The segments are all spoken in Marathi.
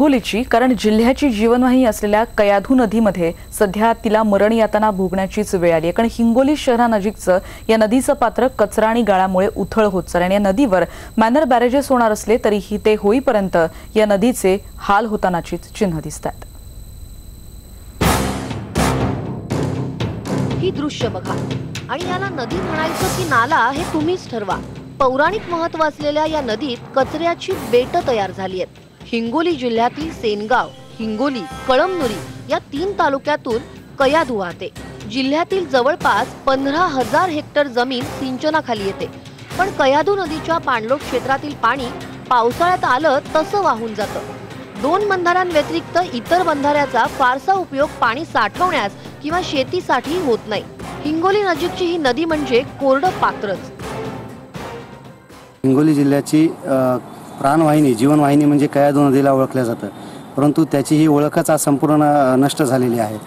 हिंगोलीची कारण जिल्ह्याची जीवनवाही असलेल्या कयाधू नदीमध्ये सध्या तिला मरण यातना भोगण्याचीच वेळ आली आहे. कारण हिंगोली शहरानजीकचं या नदीचं पात्र कचरा आणि गाळामुळे उथळ होत चाललं आणि या नदीवर मॅनर बॅरेजेस होणार असले तरीही ते होईपर्यंत या नदीचे हाल होतानाचीच चिन्ह दिसतात. ही दृश्य बघा. आणि याला नदी म्हणायचं की नाला हे तुम्हीच ठरवा. पौराणिक महत्त्व असलेल्या या नदीत कचऱ्याची बेट तयार झाली आहेत. हिंगोली जिल्ह्यातील सेनगाव हिंगोली कळमनुरी या तीन तालुक्यातून कयाधू वाहते. जिल्ह्यातील जवळपास पंधरा हजार हेक्टर जमीन सिंचनाखाली येते. पण कयाधू नदीच्या पाणलोट क्षेत्रातील पाणी पावसाळ्यात आलं तसं वाहून जातं. दोन बंधाऱ्यांव्यतिरिक्त इतर बंधाऱ्याचा फारसा उपयोग पाणी साठवण्यास किंवा शेतीसाठी होत नाही. हिंगोली नजीकची ही नदी म्हणजे कोरडं पात्रच. हिंगोली जिल्ह्याची प्राणवाहिनी जीवनवाहिनी म्हणजे कयाधू नदीला ओळखलं जातं. परंतु त्याची ही ओळखच आज संपूर्ण नष्ट झालेली आहे.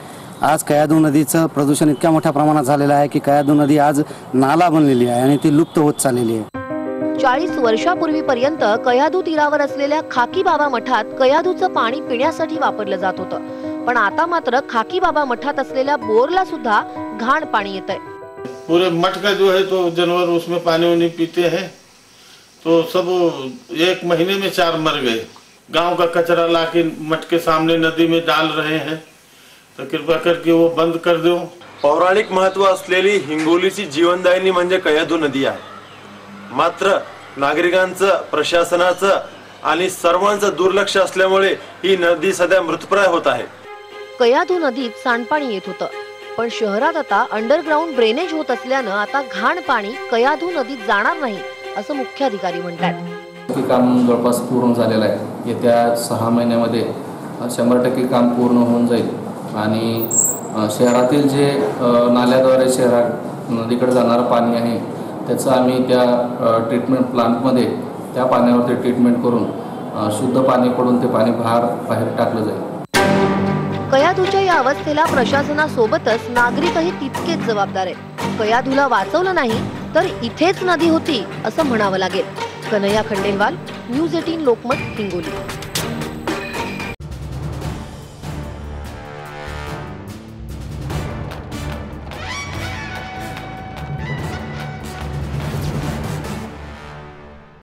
आज कयाधू नदीचं प्रदूषण इतक्या मोठ्या प्रमाणात झालेलं आहे की कयाधू नदी आज नाला बनलेली आहे आणि ती लुप्त होत चाललेली आहे. चाळीस वर्षापूर्वीपर्यंत कयाधू तीरावर असलेल्या खाकी बाबा मठात कयाधूचं पाणी पिण्यासाठी वापरलं जात होतं. पण आता मात्र खाकी बाबा मठात असलेल्या बोरला सुद्धा घाण पाणी येत पूरे मठ का जो है तो जानवर उसमें पानी वानी पीते हैं। तो सब एक महीने में चार मर गए। गांव का कचरा ला के मठ के सामने नदी में डाल रहे हैं। तो कृपा करके वो बंद कर दो। पौराणिक महत्त्व असलेली हिंगोलीची जीवनदायिनी म्हणजे कयाधू नदी आहे. मात्र नागरिकांचं प्रशासनाचं आणि सर्वांचं दुर्लक्ष असल्यामुळे ही नदी सध्या मृतप्राय होत आहे. कयाधू नदीत सांडपाणी येत होतं. पण शहरात आता अंडरग्राऊंड ड्रेनेज होत असल्यानं आता घाण पाणी कयाधू नदीत जाणार नाही. असं मुख्याधिकारी म्हणतात. हे काम जवळपास पूर्ण झालेलं आहे. येत्या सहा महिन्यामध्ये शंभर टक्के काम पूर्ण होऊन जाईल. आणि शहरातील जे नाल्याद्वारे शहरात नदीकडे जाणारं पाणी आहे त्याचं आम्ही त्या ट्रीटमेंट प्लांटमध्ये त्या पाण्यावरती ट्रीटमेंट करून शुद्ध पाणी पडून ते पाणी बाहेर बाहेर टाकलं जाईल. कयाधूच्या या अवस्थेला प्रशासनासोबतच नागरिकही तितकेच जबाबदार आहेत. कयाधूला वाचवलं नाही तर इथेच नदी होती असं म्हणावं लागेल. Kanhaiya Khandelwal news eighteen Lokmat Hingoli.